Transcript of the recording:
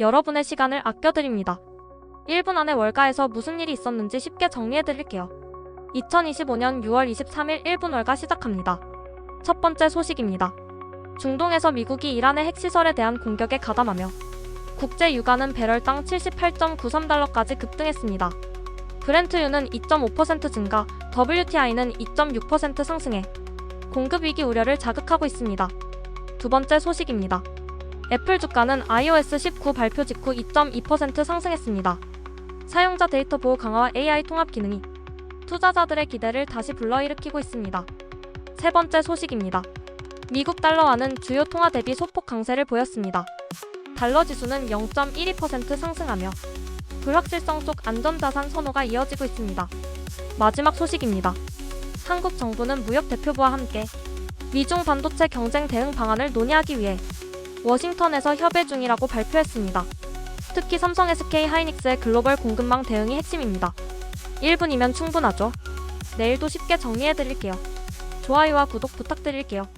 여러분의 시간을 아껴드립니다. 1분 안에 월가에서 무슨 일이 있었는지 쉽게 정리해드릴게요. 2025년 6월 23일 1분 월가 시작합니다. 첫 번째 소식입니다. 중동에서 미국이 이란의 핵시설에 대한 공격에 가담하며 국제 유가는 배럴당 78.93달러까지 급등했습니다. 브렌트유는 2.5% 증가, WTI는 2.6% 상승해 공급 위기 우려를 자극하고 있습니다. 두 번째 소식입니다. 애플 주가는 iOS 19 발표 직후 2.2% 상승했습니다. 사용자 데이터 보호 강화와 AI 통합 기능이 투자자들의 기대를 다시 불러일으키고 있습니다. 세 번째 소식입니다. 미국 달러화는 주요 통화 대비 소폭 강세를 보였습니다. 달러 지수는 0.12% 상승하며 불확실성 속 안전자산 선호가 이어지고 있습니다. 마지막 소식입니다. 한국 정부는 무역 대표부와 함께 미중 반도체 경쟁 대응 방안을 논의하기 위해 워싱턴에서 협의 중이라고 발표했습니다. 특히 삼성 SK 하이닉스의 글로벌 공급망 대응이 핵심입니다. 1분이면 충분하죠? 내일도 쉽게 정리해드릴게요. 좋아요와 구독 부탁드릴게요.